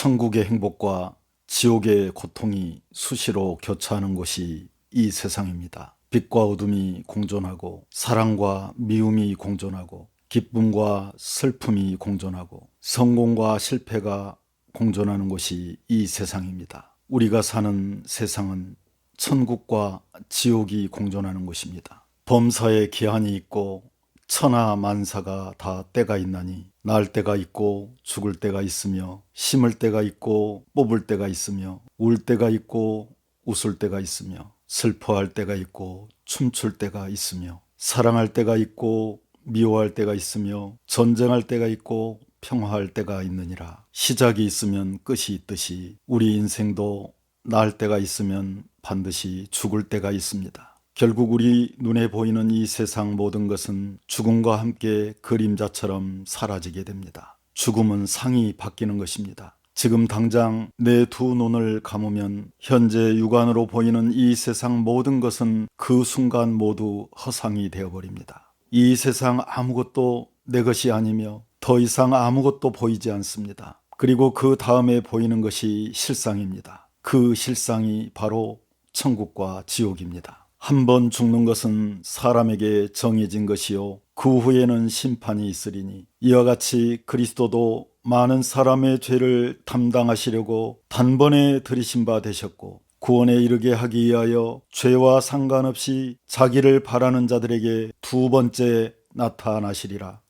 천국의 행복과 지옥의 고통이 수시로 교차하는 곳이 이 세상입니다. 빛과 어둠이 공존하고 사랑과 미움이 공존하고 기쁨과 슬픔이 공존하고 성공과 실패가 공존하는 곳이 이 세상입니다. 우리가 사는 세상은 천국과 지옥이 공존하는 곳입니다. 범사에 기한이 있고 천하 만사가 다 때가 있나니 날 때가 있고 죽을 때가 있으며 심을 때가 있고 뽑을 때가 있으며 울 때가 있고 웃을 때가 있으며 슬퍼할 때가 있고 춤출 때가 있으며 사랑할 때가 있고 미워할 때가 있으며 전쟁할 때가 있고 평화할 때가 있느니라 시작이 있으면 끝이 있듯이 우리 인생도 날 때가 있으면 반드시 죽을 때가 있습니다. 결국 우리 눈에 보이는 이 세상 모든 것은 죽음과 함께 그림자처럼 사라지게 됩니다. 죽음은 상이 바뀌는 것입니다. 지금 당장 내 두 눈을 감으면 현재 육안으로 보이는 이 세상 모든 것은 그 순간 모두 허상이 되어버립니다. 이 세상 아무것도 내 것이 아니며 더 이상 아무것도 보이지 않습니다. 그리고 그 다음에 보이는 것이 실상입니다. 그 실상이 바로 천국과 지옥입니다. 한 번 죽는 것은 사람에게 정해진 것이요. 그 후에는 심판이 있으리니 이와 같이 그리스도도 많은 사람의 죄를 담당하시려고 단번에 들이신 바 되셨고 구원에 이르게 하기 위하여 죄와 상관없이 자기를 바라는 자들에게 두 번째 나타나시리라.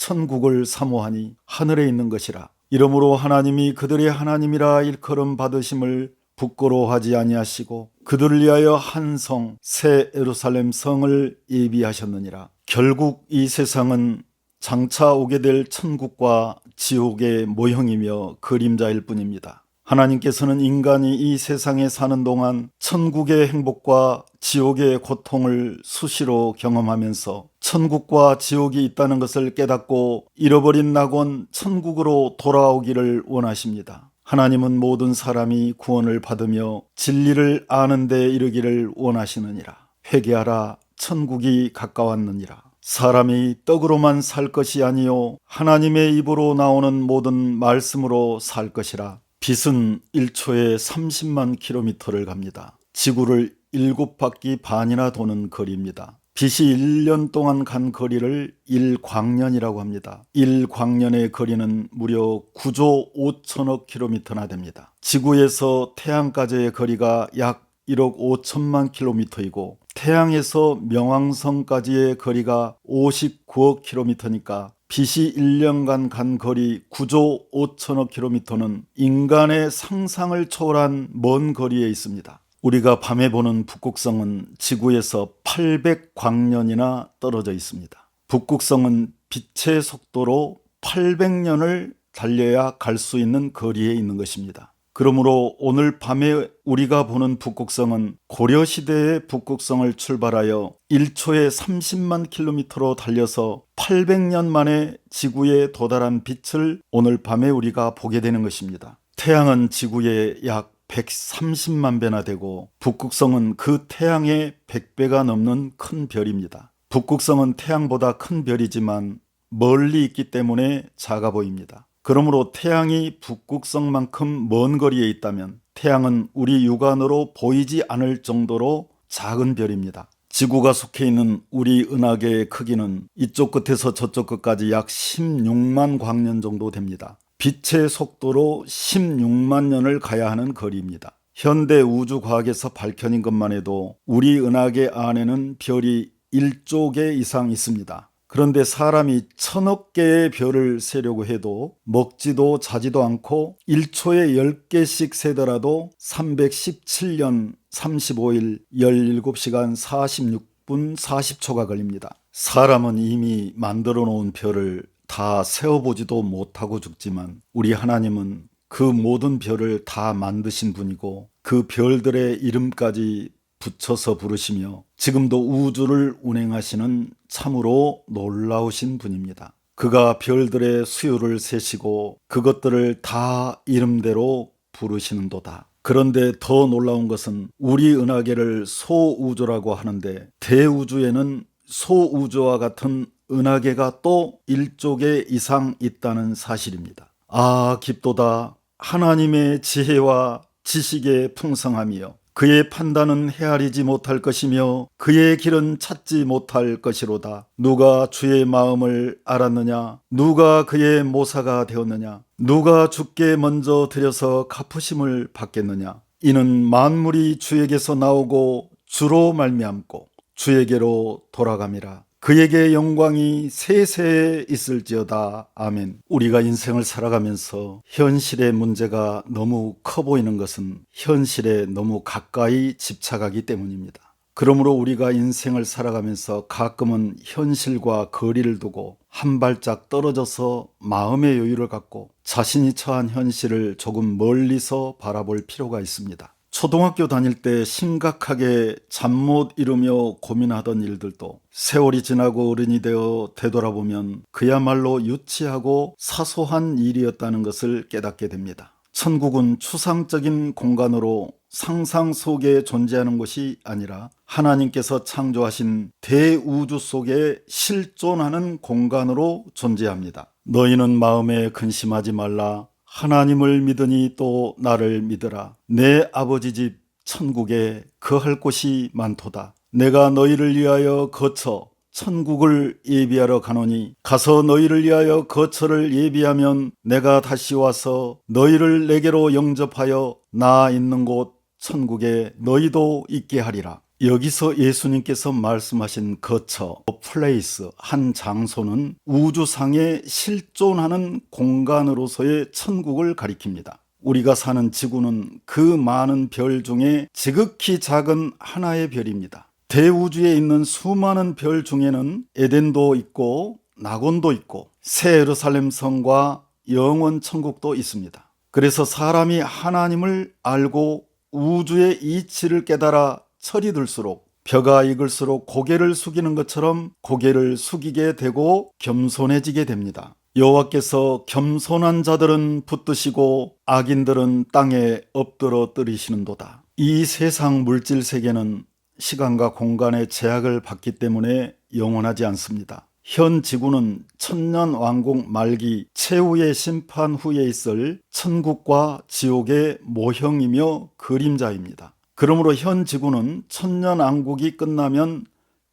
천국을 사모하니 하늘에 있는 것이라. 이러므로 하나님이 그들의 하나님이라 일컬음 받으심을 부끄러워하지 아니하시고 그들을 위하여 한 성, 새 에루살렘 성을 예비하셨느니라. 결국 이 세상은 장차 오게 될 천국과 지옥의 모형이며 그림자일 뿐입니다. 하나님께서는 인간이 이 세상에 사는 동안 천국의 행복과 지옥의 고통을 수시로 경험하면서 천국과 지옥이 있다는 것을 깨닫고 잃어버린 낙원 천국으로 돌아오기를 원하십니다. 하나님은 모든 사람이 구원을 받으며 진리를 아는 데 이르기를 원하시느니라. 회개하라 천국이 가까웠느니라. 사람이 떡으로만 살 것이 아니요 하나님의 입으로 나오는 모든 말씀으로 살 것이라. 빛은 1초에 30만 킬로미터를 갑니다. 지구를 7바퀴 반이나 도는 거리입니다. 빛이 1년 동안 간 거리를 1광년이라고 합니다. 1광년의 거리는 무려 9조 5천억 킬로미터나 됩니다. 지구에서 태양까지의 거리가 약 1억 5천만 킬로미터이고 태양에서 명왕성까지의 거리가 59억 킬로미터니까 빛이 1년간 간 거리 9조 5천억 킬로미터는 인간의 상상을 초월한 먼 거리에 있습니다. 우리가 밤에 보는 북극성은 지구에서 800광년이나 떨어져 있습니다. 북극성은 빛의 속도로 800년을 달려야 갈 수 있는 거리에 있는 것입니다. 그러므로 오늘 밤에 우리가 보는 북극성은 고려시대의 북극성을 출발하여 1초에 30만 킬로미터로 달려서 800년 만에 지구에 도달한 빛을 오늘 밤에 우리가 보게 되는 것입니다. 태양은 지구의 약 130만 배나 되고 북극성은 그 태양의 100배가 넘는 큰 별입니다. 북극성은 태양보다 큰 별이지만 멀리 있기 때문에 작아 보입니다. 그러므로 태양이 북극성만큼 먼 거리에 있다면 태양은 우리 육안으로 보이지 않을 정도로 작은 별입니다. 지구가 속해 있는 우리 은하계의 크기는 이쪽 끝에서 저쪽 끝까지 약 16만 광년 정도 됩니다. 빛의 속도로 16만 년을 가야 하는 거리입니다. 현대 우주 과학에서 밝혀진 것만 해도 우리 은하계 안에는 별이 1조 개 이상 있습니다. 그런데 사람이 천억 개의 별을 세려고 해도 먹지도 자지도 않고 1초에 10개씩 세더라도 317년 35일 17시간 46분 40초가 걸립니다. 사람은 이미 만들어 놓은 별을 다 세어보지도 못하고 죽지만 우리 하나님은 그 모든 별을 다 만드신 분이고 그 별들의 이름까지 붙여서 부르시며 지금도 우주를 운행하시는 참으로 놀라우신 분입니다. 그가 별들의 수요를 세시고 그것들을 다 이름대로 부르시는도다. 그런데 더 놀라운 것은 우리 은하계를 소우주라고 하는데 대우주에는 소우주와 같은 은하계가 또 일조개 이상 있다는 사실입니다. 아, 깊도다. 하나님의 지혜와 지식의 풍성함이여. 그의 판단은 헤아리지 못할 것이며 그의 길은 찾지 못할 것이로다. 누가 주의 마음을 알았느냐? 누가 그의 모사가 되었느냐? 누가 주께 먼저 들여서 갚으심을 받겠느냐? 이는 만물이 주에게서 나오고 주로 말미암고 주에게로 돌아감이라. 그에게 영광이 세세에 있을지어다. 아멘. 우리가 인생을 살아가면서 현실의 문제가 너무 커 보이는 것은 현실에 너무 가까이 집착하기 때문입니다. 그러므로 우리가 인생을 살아가면서 가끔은 현실과 거리를 두고 한 발짝 떨어져서 마음의 여유를 갖고 자신이 처한 현실을 조금 멀리서 바라볼 필요가 있습니다. 초등학교 다닐 때 심각하게 잠 못 이루며 고민하던 일들도 세월이 지나고 어른이 되어 되돌아보면 그야말로 유치하고 사소한 일이었다는 것을 깨닫게 됩니다. 천국은 추상적인 공간으로 상상 속에 존재하는 것이 아니라 하나님께서 창조하신 대우주 속에 실존하는 공간으로 존재합니다. 너희는 마음에 근심하지 말라. 하나님을 믿으니 또 나를 믿으라. 내 아버지 집 천국에 거할 곳이 많도다. 내가 너희를 위하여 거처 천국을 예비하러 가노니 가서 너희를 위하여 거처를 예비하면 내가 다시 와서 너희를 내게로 영접하여 나 있는 곳 천국에 너희도 있게 하리라. 여기서 예수님께서 말씀하신 거처, 플레이스, 한 장소는 우주상에 실존하는 공간으로서의 천국을 가리킵니다. 우리가 사는 지구는 그 많은 별 중에 지극히 작은 하나의 별입니다. 대우주에 있는 수많은 별 중에는 에덴도 있고 낙원도 있고 새 예루살렘 성과 영원 천국도 있습니다. 그래서 사람이 하나님을 알고 우주의 이치를 깨달아 철이 들수록 벼가 익을수록 고개를 숙이는 것처럼 고개를 숙이게 되고 겸손해지게 됩니다. 여호와께서 겸손한 자들은 붙드시고 악인들은 땅에 엎드러 뜨리시는도다. 이 세상 물질 세계는 시간과 공간의 제약을 받기 때문에 영원하지 않습니다. 현 지구는 천년 왕국 말기 최후의 심판 후에 있을 천국과 지옥의 모형이며 그림자입니다. 그러므로 현 지구는 천년 왕국이 끝나면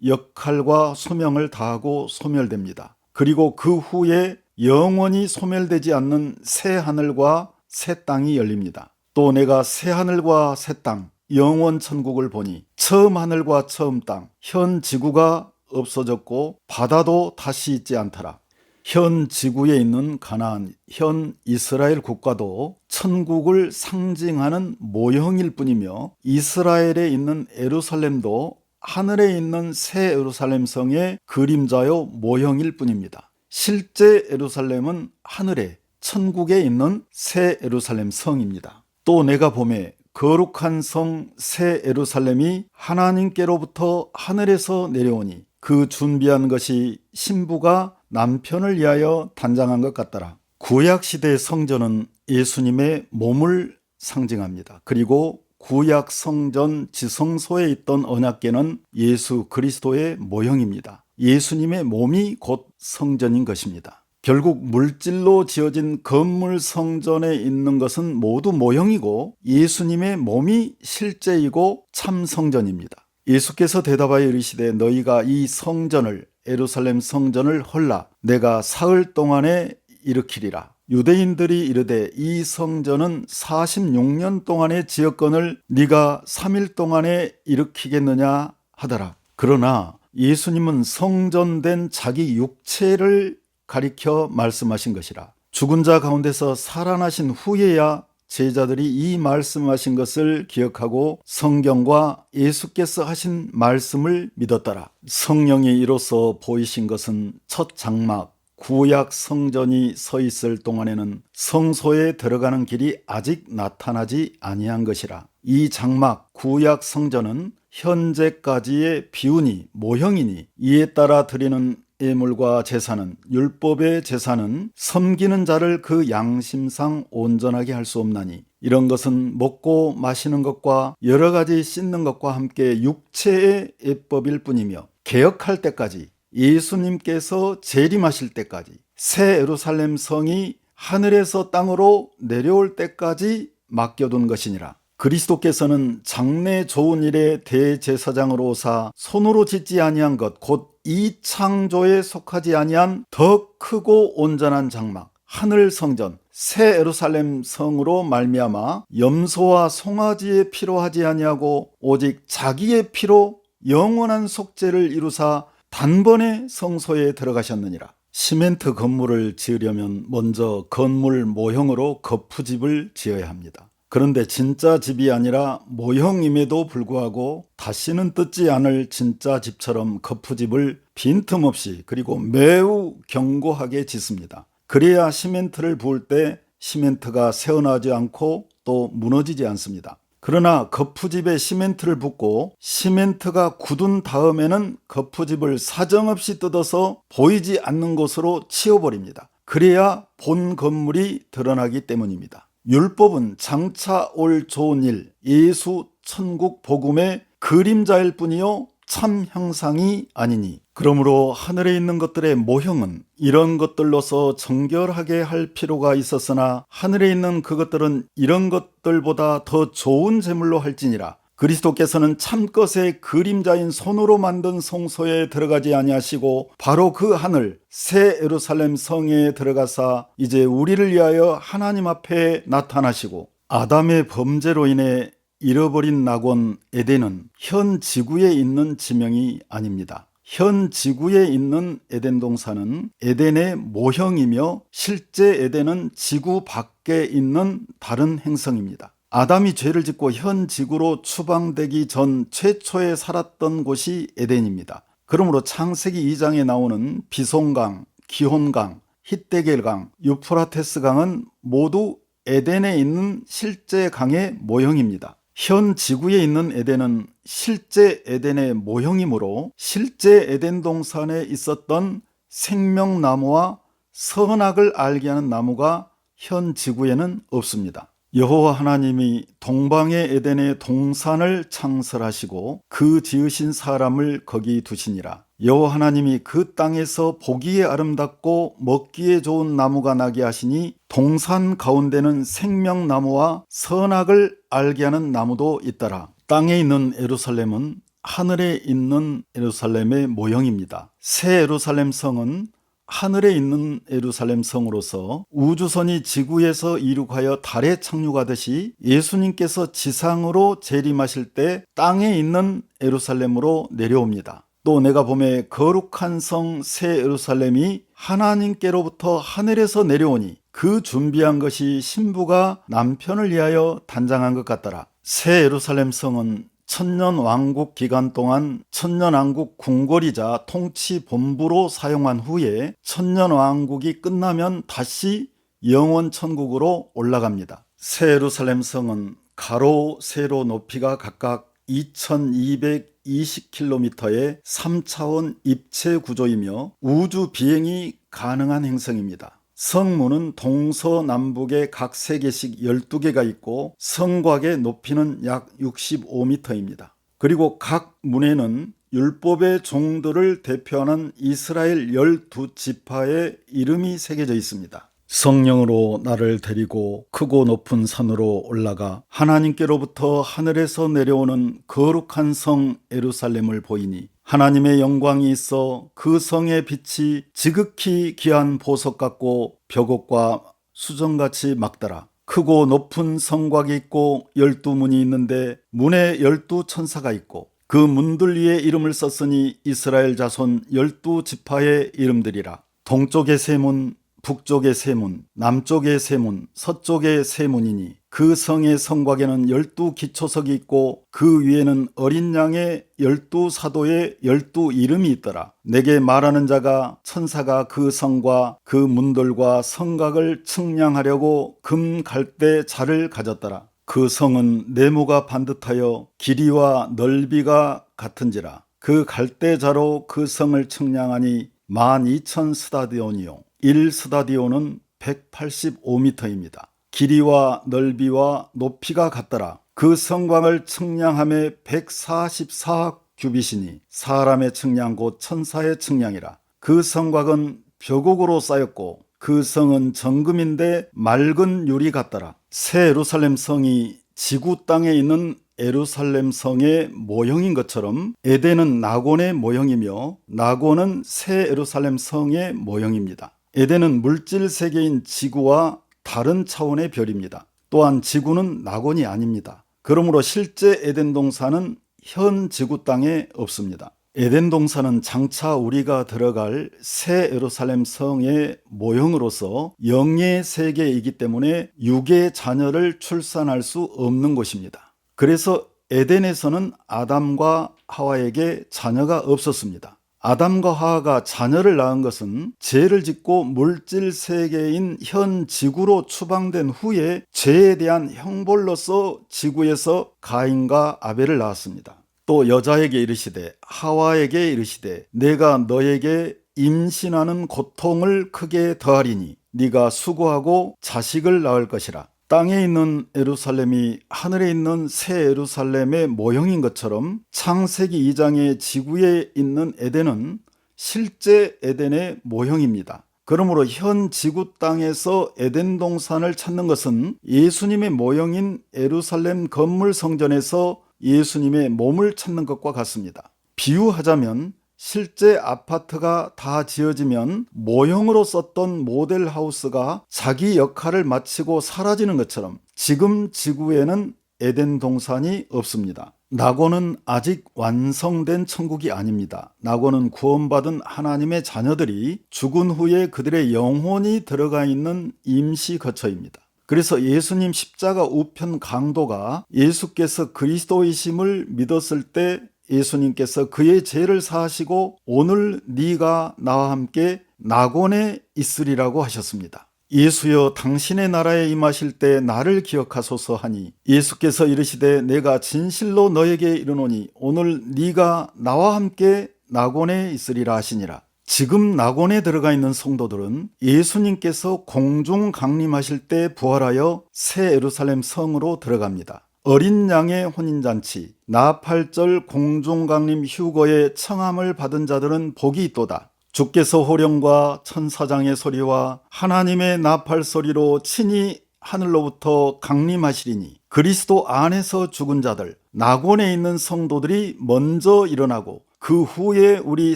역할과 소명을 다하고 소멸됩니다. 그리고 그 후에 영원히 소멸되지 않는 새 하늘과 새 땅이 열립니다. 또 내가 새 하늘과 새 땅, 영원 천국을 보니 처음 하늘과 처음 땅, 현 지구가 없어졌고 바다도 다시 있지 않더라. 현 지구에 있는 가나안, 현 이스라엘 국가도 천국을 상징하는 모형일 뿐이며 이스라엘에 있는 에루살렘도 하늘에 있는 새 에루살렘 성의 그림자요 모형일 뿐입니다. 실제 에루살렘은 하늘에 천국에 있는 새 에루살렘 성입니다. 또 내가 봄에 거룩한 성 새 에루살렘이 하나님께로부터 하늘에서 내려오니 그 준비한 것이 신부가 남편을 위하여 단장한 것 같더라. 구약 시대의 성전은 예수님의 몸을 상징합니다. 그리고 구약 성전 지성소에 있던 언약계는 예수 그리스도의 모형입니다. 예수님의 몸이 곧 성전인 것입니다. 결국 물질로 지어진 건물 성전에 있는 것은 모두 모형이고 예수님의 몸이 실제이고 참 성전입니다. 예수께서 대답하여 이르시되 너희가 이 성전을 에루살렘 성전을 헐라 내가 사흘 동안에 일으키리라. 유대인들이 이르되 이 성전은 46년 동안의 지역권을 네가 3일 동안에 일으키겠느냐 하더라. 그러나 예수님은 성전된 자기 육체를 가리켜 말씀하신 것이라. 죽은 자 가운데서 살아나신 후에야 제자들이 이 말씀하신 것을 기억하고 성경과 예수께서 하신 말씀을 믿었더라. 성령이 이로써 보이신 것은 첫 장막, 구약 성전이 서 있을 동안에는 성소에 들어가는 길이 아직 나타나지 아니한 것이라. 이 장막 구약 성전은 현재까지의 비운이 모형이니 이에 따라 드리는 예물과 제사는 율법의 제사는 섬기는 자를 그 양심상 온전하게 할 수 없나니 이런 것은 먹고 마시는 것과 여러 가지 씻는 것과 함께 육체의 예법일 뿐이며 개혁할 때까지 예수님께서 재림하실 때까지 새 예루살렘 성이 하늘에서 땅으로 내려올 때까지 맡겨둔 것이니라. 그리스도께서는 장래 좋은 일의 대제사장으로 오사 손으로 짓지 아니한 것 곧 이 창조에 속하지 아니한 더 크고 온전한 장막 하늘 성전 새 예루살렘 성으로 말미암아 염소와 송아지의 피로 하지 아니하고 오직 자기의 피로 영원한 속죄를 이루사 단번에 성소에 들어가셨느니라. 시멘트 건물을 지으려면 먼저 건물 모형으로 거푸집을 지어야 합니다. 그런데 진짜 집이 아니라 모형임에도 불구하고 다시는 뜯지 않을 진짜 집처럼 거푸집을 빈틈없이 그리고 매우 견고하게 짓습니다. 그래야 시멘트를 부을 때 시멘트가 새어나지 않고 또 무너지지 않습니다. 그러나 거푸집에 시멘트를 붓고 시멘트가 굳은 다음에는 거푸집을 사정없이 뜯어서 보이지 않는 곳으로 치워버립니다. 그래야 본 건물이 드러나기 때문입니다. 율법은 장차 올 좋은 일, 예수 천국 복음의 그림자일 뿐이요 참 형상이 아니니. 그러므로 하늘에 있는 것들의 모형은 이런 것들로서 정결하게 할 필요가 있었으나 하늘에 있는 그것들은 이런 것들보다 더 좋은 제물로 할지니라 그리스도께서는 참것의 그림자인 손으로 만든 성소에 들어가지 아니하시고 바로 그 하늘 새 예루살렘 성에 들어가사 이제 우리를 위하여 하나님 앞에 나타나시고 아담의 범죄로 인해 잃어버린 낙원 에덴은 현 지구에 있는 지명이 아닙니다. 현 지구에 있는 에덴 동산은 에덴의 모형이며 실제 에덴은 지구 밖에 있는 다른 행성입니다. 아담이 죄를 짓고 현 지구로 추방되기 전 최초에 살았던 곳이 에덴입니다. 그러므로 창세기 2장에 나오는 비송강, 기혼강, 히데겔강, 유프라테스강은 모두 에덴에 있는 실제 강의 모형입니다. 현 지구에 있는 에덴은 실제 에덴의 모형이므로 실제 에덴 동산에 있었던 생명나무와 선악을 알게 하는 나무가 현 지구에는 없습니다. 여호와 하나님이 동방의 에덴의 동산을 창설하시고 그 지으신 사람을 거기 두시니라. 여호와 하나님이 그 땅에서 보기에 아름답고 먹기에 좋은 나무가 나게 하시니 동산 가운데는 생명나무와 선악을 알게 하는 나무도 있더라. 땅에 있는 에루살렘은 하늘에 있는 에루살렘의 모형입니다. 새 에루살렘 성은 하늘에 있는 에루살렘 성으로서 우주선이 지구에서 이륙하여 달에 착륙하듯이 예수님께서 지상으로 재림하실 때 땅에 있는 에루살렘으로 내려옵니다. 또 내가 봄에 거룩한 성 새 예루살렘이 하나님께로부터 하늘에서 내려오니 그 준비한 것이 신부가 남편을 위하여 단장한 것 같더라. 새 예루살렘 성은 천년 왕국 기간 동안 천년 왕국 궁궐이자 통치 본부로 사용한 후에 천년 왕국이 끝나면 다시 영원 천국으로 올라갑니다. 새 예루살렘 성은 가로 세로 높이가 각각 2220km의 3차원 입체 구조이며 우주 비행이 가능한 행성입니다. 성문은 동서남북에 각 3개씩 12개가 있고 성곽의 높이는 약 65m입니다. 그리고 각 문에는 율법의 종들을 대표하는 이스라엘 12지파의 이름이 새겨져 있습니다. 성령으로 나를 데리고 크고 높은 산으로 올라가 하나님께로부터 하늘에서 내려오는 거룩한 성 에루살렘을 보이니 하나님의 영광이 있어 그 성의 빛이 지극히 귀한 보석 같고 벽옥과 수정같이 막더라. 크고 높은 성곽이 있고 열두 문이 있는데 문에 열두 천사가 있고 그 문들 위에 이름을 썼으니 이스라엘 자손 열두 지파의 이름들이라. 동쪽의 세 문, 북쪽의 세 문, 남쪽의 세 문, 서쪽의 세 문이니 그 성의 성곽에는 열두 기초석이 있고 그 위에는 어린 양의 열두 사도의 열두 이름이 있더라. 내게 말하는 자가 천사가 그 성과 그 문들과 성곽을 측량하려고 금 갈대 자를 가졌더라. 그 성은 네모가 반듯하여 길이와 넓이가 같은지라. 그 갈대자로 그 성을 측량하니 12,000 스타디온이요. 1 스타디온은 185m입니다. 길이와 넓이와 높이가 같더라. 그 성곽을 측량함에 144 규빗이니 사람의 측량 곧 천사의 측량이라. 그 성곽은 벼곡으로 쌓였고 그 성은 정금인데 맑은 유리 같더라. 새 예루살렘 성이 지구 땅에 있는 에루살렘 성의 모형인 것처럼 에덴은 나곤의 모형이며 나곤은 새 에루살렘 성의 모형입니다. 에덴은 물질 세계인 지구와 다른 차원의 별입니다. 또한 지구는 낙원이 아닙니다. 그러므로 실제 에덴 동산은 현 지구 땅에 없습니다. 에덴 동산은 장차 우리가 들어갈 새 예루살렘 성의 모형으로서 영의 세계이기 때문에 육의 자녀를 출산할 수 없는 곳입니다. 그래서 에덴에서는 아담과 하와에게 자녀가 없었습니다. 아담과 하와가 자녀를 낳은 것은 죄를 짓고 물질 세계인 현 지구로 추방된 후에 죄에 대한 형벌로서 지구에서 가인과 아벨을 낳았습니다. 또 여자에게 이르시되 하와에게 이르시되 내가 너에게 임신하는 고통을 크게 더하리니 네가 수고하고 자식을 낳을 것이라. 땅에 있는 에루살렘이 하늘에 있는 새 에루살렘의 모형인 것처럼 창세기 2장의 지구에 있는 에덴은 실제 에덴의 모형입니다. 그러므로 현 지구 땅에서 에덴 동산을 찾는 것은 예수님의 모형인 에루살렘 건물 성전에서 예수님의 몸을 찾는 것과 같습니다. 비유하자면 실제 아파트가 다 지어지면 모형으로 썼던 모델 하우스가 자기 역할을 마치고 사라지는 것처럼 지금 지구에는 에덴 동산이 없습니다. 낙원은 아직 완성된 천국이 아닙니다. 낙원은 구원받은 하나님의 자녀들이 죽은 후에 그들의 영혼이 들어가 있는 임시 거처입니다. 그래서 예수님 십자가 우편 강도가 예수께서 그리스도이심을 믿었을 때 예수님께서 그의 죄를 사하시고 오늘 네가 나와 함께 낙원에 있으리라고 하셨습니다. 예수여 당신의 나라에 임하실 때 나를 기억하소서 하니 예수께서 이르시되 내가 진실로 너에게 이르노니 오늘 네가 나와 함께 낙원에 있으리라 하시니라. 지금 낙원에 들어가 있는 성도들은 예수님께서 공중 강림하실 때 부활하여 새 예루살렘 성으로 들어갑니다. 어린 양의 혼인잔치, 나팔절 공중강림 휴거의 청함을 받은 자들은 복이 있도다. 주께서 호령과 천사장의 소리와 하나님의 나팔 소리로 친히 하늘로부터 강림하시리니 그리스도 안에서 죽은 자들, 낙원에 있는 성도들이 먼저 일어나고 그 후에 우리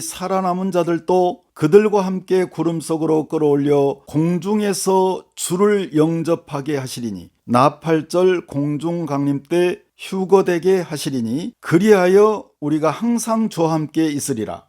살아남은 자들도 그들과 함께 구름 속으로 끌어올려 공중에서 주를 영접하게 하시리니 나팔절 공중 강림 때 휴거되게 하시리니 그리하여 우리가 항상 주와 함께 있으리라.